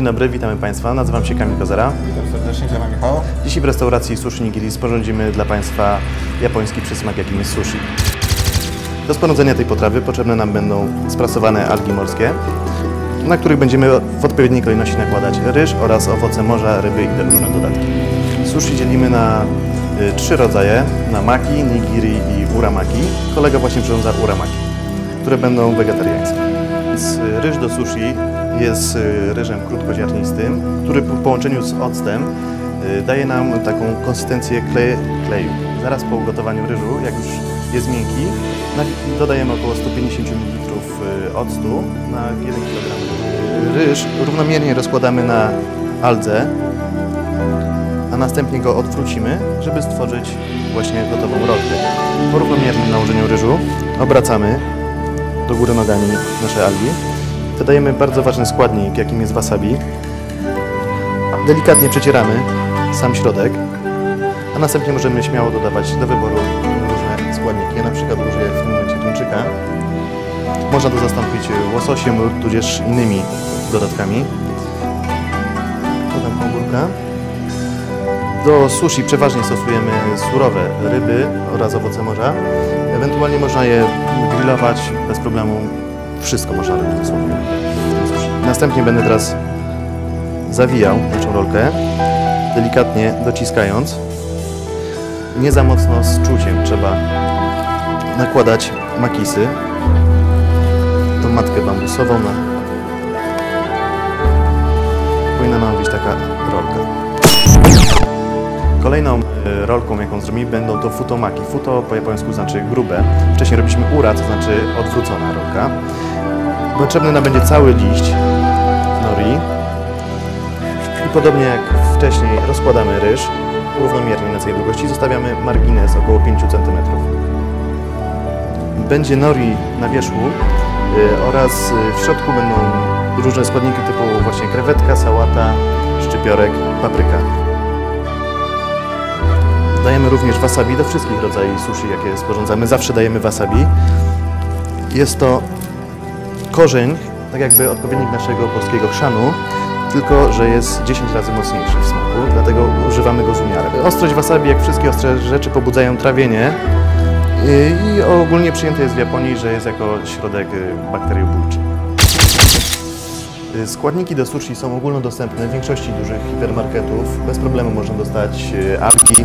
Dzień dobry, witamy Państwa. Nazywam się Kamil Kozera. Witam serdecznie, dzień Michał. Dzisiaj w restauracji Sushi Nigiri sporządzimy dla Państwa japoński przysmak, jakim jest sushi. Do sporządzenia tej potrawy potrzebne nam będą sprasowane algi morskie, na których będziemy w odpowiedniej kolejności nakładać ryż oraz owoce morza, ryby i różne dodatki. Sushi dzielimy na y, trzy rodzaje, na maki, nigiri i uramaki. Kolega właśnie przyrządza uramaki, które będą wegetariańskie. Y, ryż do sushi jest y, ryżem krótkoziarnistym, który po połączeniu z octem y, daje nam taką konsystencję kle, kleju. Zaraz po ugotowaniu ryżu, jak już jest miękki, dodajemy około 150 ml octu na 1 kg. Ryż równomiernie rozkładamy na aldze, a następnie go odwrócimy, żeby stworzyć właśnie gotową rolkę. Po równomiernym nałożeniu ryżu obracamy do góry nogami nasze algi. Dodajemy bardzo ważny składnik, jakim jest wasabi. Delikatnie przecieramy sam środek, a następnie możemy śmiało dodawać do wyboru różne składniki. Ja na przykład użyję w tym momencie tuńczyka. Można to zastąpić łososiem lub tudzież innymi dodatkami. Dodam ogórka. Do sushi przeważnie stosujemy surowe ryby oraz owoce morza. Ewentualnie można je grillować bez problemu. Wszystko można robić dosłownie. Następnie będę teraz zawijał naszą rolkę, delikatnie dociskając. Nie za mocno z czuciem trzeba nakładać makisy. Tą matkę bambusową na... Powinna nam być taka rolka. Kolejną e, rolką, jaką zrobimy, będą to futomaki. Futo po japońsku znaczy grube. Wcześniej robiliśmy ura, to znaczy odwrócona rolka. Potrzebny nam będzie cały liść nori. I podobnie jak wcześniej rozkładamy ryż równomiernie na całej długości, zostawiamy margines około 5 cm. Będzie nori na wierzchu y, oraz y, w środku będą różne składniki typu właśnie krewetka, sałata, szczypiorek, papryka. Dajemy również wasabi do wszystkich rodzajów sushi, jakie sporządzamy. Zawsze dajemy wasabi. Jest to korzeń, tak jakby odpowiednik naszego polskiego chrzanu, tylko że jest 10 razy mocniejszy w smaku, dlatego używamy go z umiarem. Ostrość wasabi, jak wszystkie ostre rzeczy, pobudzają trawienie i ogólnie przyjęte jest w Japonii, że jest jako środek y, bakteriobójczy. Składniki do sushi są ogólnodostępne w większości dużych hipermarketów. Bez problemu można dostać y, algi,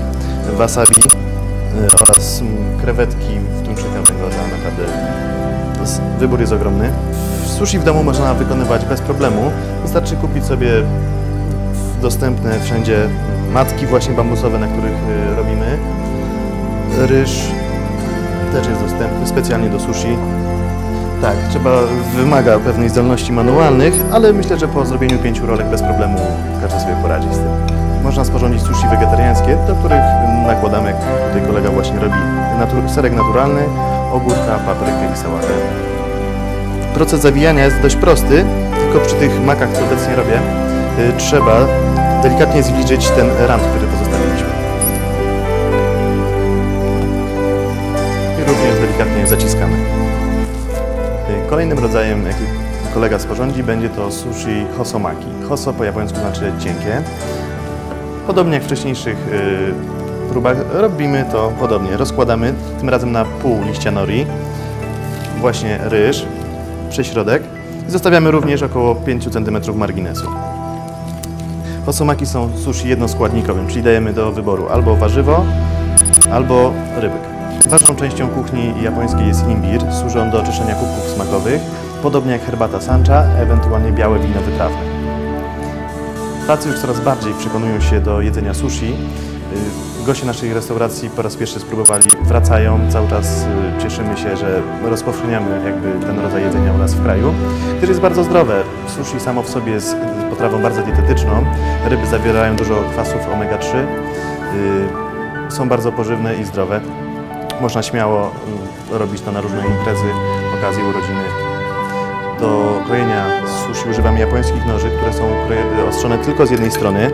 wasabi y, oraz mm, krewetki w tuńczyka węgorza. Naprawdę to jest, wybór jest ogromny. Sushi w domu można wykonywać bez problemu. Wystarczy kupić sobie dostępne wszędzie matki właśnie bambusowe, na których y, robimy. Ryż też jest dostępny specjalnie do sushi. Tak, trzeba, wymaga pewnej zdolności manualnych, ale myślę, że po zrobieniu pięciu rolek bez problemu każdy sobie poradzi z tym. Można sporządzić sushi wegetariańskie, do których nakładamy, jak tutaj kolega właśnie robi, natu- serek naturalny, ogórka, paprykę i sałatę. Proces zawijania jest dość prosty, tylko przy tych makach, co obecnie robię, y, trzeba delikatnie zbliżyć ten rand, który pozostawiliśmy. I również delikatnie zaciskamy. Y, Kolejnym rodzajem, jaki kolega sporządzi, będzie to sushi hosomaki. Hoso po japońsku znaczy cienkie. Podobnie jak w wcześniejszych y, próbach, robimy to podobnie. Rozkładamy tym razem na pół liścia nori, właśnie ryż, prześrodek zostawiamy również około 5 cm marginesu. Hosomaki są sushi jednoskładnikowym, czyli dajemy do wyboru albo warzywo, albo rybek. Ważną częścią kuchni japońskiej jest imbir, służy on do oczyszczenia kubków smakowych, podobnie jak herbata sancza, ewentualnie białe wino wytrawne. Tacy już coraz bardziej przekonują się do jedzenia sushi. Y, Goście naszej restauracji po raz pierwszy spróbowali, wracają, cały czas y, cieszymy się, że rozpowszechniamy jakby ten rodzaj jedzenia u nas w kraju, który jest bardzo zdrowe. Sushi samo w sobie jest potrawą bardzo dietetyczną. Ryby zawierają dużo kwasów omega-3, y, są bardzo pożywne i zdrowe. Można śmiało y, robić to na różne imprezy, okazje urodziny. Do krojenia sushi używamy japońskich noży, które są ostrzone tylko z jednej strony,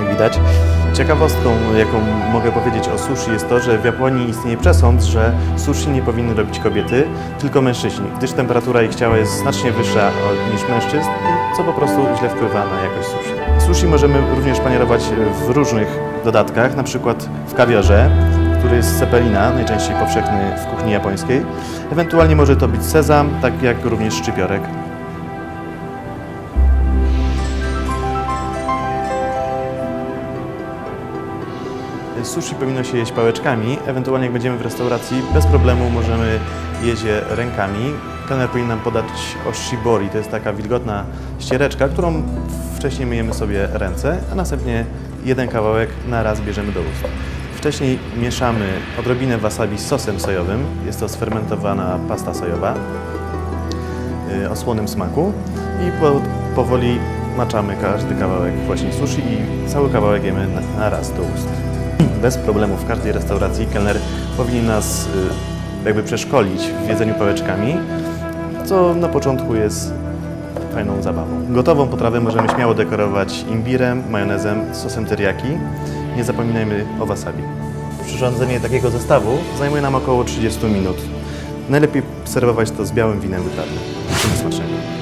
jak widać. Ciekawostką, jaką mogę powiedzieć o sushi jest to, że w Japonii istnieje przesąd, że sushi nie powinny robić kobiety, tylko mężczyźni, gdyż temperatura ich ciała jest znacznie wyższa niż mężczyzn, co po prostu źle wpływa na jakość sushi. Sushi możemy również panierować w różnych dodatkach, na przykład w kawiorze, który jest z cepelina, najczęściej powszechny w kuchni japońskiej. Ewentualnie może to być sezam, tak jak również szczypiorek. Sushi powinno się jeść pałeczkami, ewentualnie jak będziemy w restauracji, bez problemu możemy jeść je rękami. Kelner powinien nam podać oshibori, to jest taka wilgotna ściereczka, którą wcześniej myjemy sobie ręce, a następnie jeden kawałek na raz bierzemy do ust. Wcześniej mieszamy odrobinę wasabi z sosem sojowym, jest to sfermentowana pasta sojowa y, o słonym smaku i po, powoli maczamy każdy kawałek właśnie sushi i cały kawałek jemy na, na raz do ust. Bez problemu w każdej restauracji kelner powinien nas y, jakby przeszkolić w jedzeniu pałeczkami, co na początku jest fajną zabawą. Gotową potrawę możemy śmiało dekorować imbirem, majonezem, sosem teriyaki. Nie zapominajmy o wasabi. Przyrządzenie takiego zestawu zajmuje nam około 30 minut. Najlepiej serwować to z białym winem wytrawnym. Dziękuję smacznego.